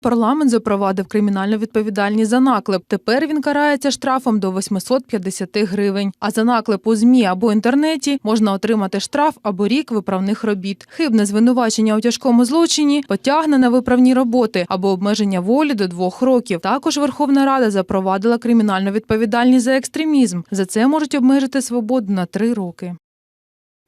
Парламент запровадив кримінальну відповідальність за наклеп. Тепер він карається штрафом до 850 гривень. А за наклеп у змі або інтернеті можна отримати штраф або рік виправних робіт. Хибне звинувачення у тяжкому злочині потягне на виправні роботи або обмеження волі до двох років. Також Верховна Рада запровадила кримінальну відповідальність за екстремізм. За це можуть обмежити свободу на три роки.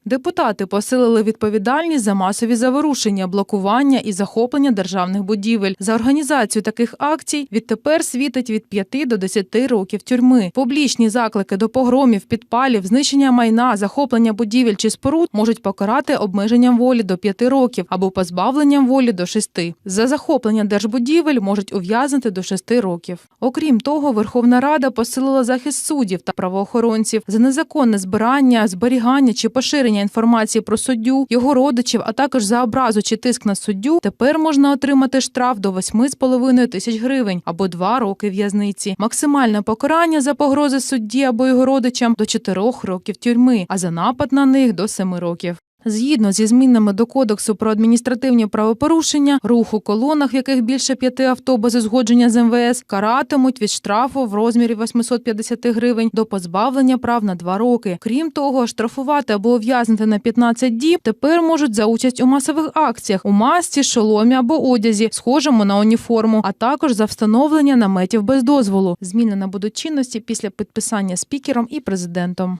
Депутати посилили відповідальність за масові заворушення, блокування і захоплення державних будівель. За організацію таких акцій відтепер світить від 5 до 10 років тюрми. Публічні заклики до погромів, підпалів, знищення майна, захоплення будівель чи споруд можуть покарати обмеженням волі до 5 років або позбавленням волі до 6. За захоплення держбудівель можуть ув'язнити до 6 років. Окрім того, Верховна Рада посилила захист суддів та правоохоронців за незаконне збирання, зберігання чи поширення інформації про суддю, його родичів, а також за образу чи тиск на суддю. Тепер можна отримати штраф до 8,5 тисяч гривень або 2 роки в'язниці. Максимальне покарання за погрози судді або його родичам до 4 років тюрми, а за напад на них до 7 років. Згідно зі змінами до кодексу про адміністративні правопорушення, рух у колонах, в яких більше п'яти авто без узгодження з МВС, каратимуть від штрафу в розмірі 850 гривень до позбавлення прав на два роки. Крім того, штрафувати або ув'язнити на 15 діб тепер можуть за участь у масових акціях у масці, шоломі або одязі, схожому на уніформу, а також за встановлення наметів без дозволу. Зміни набудуть чинності після підписання спікером і президентом.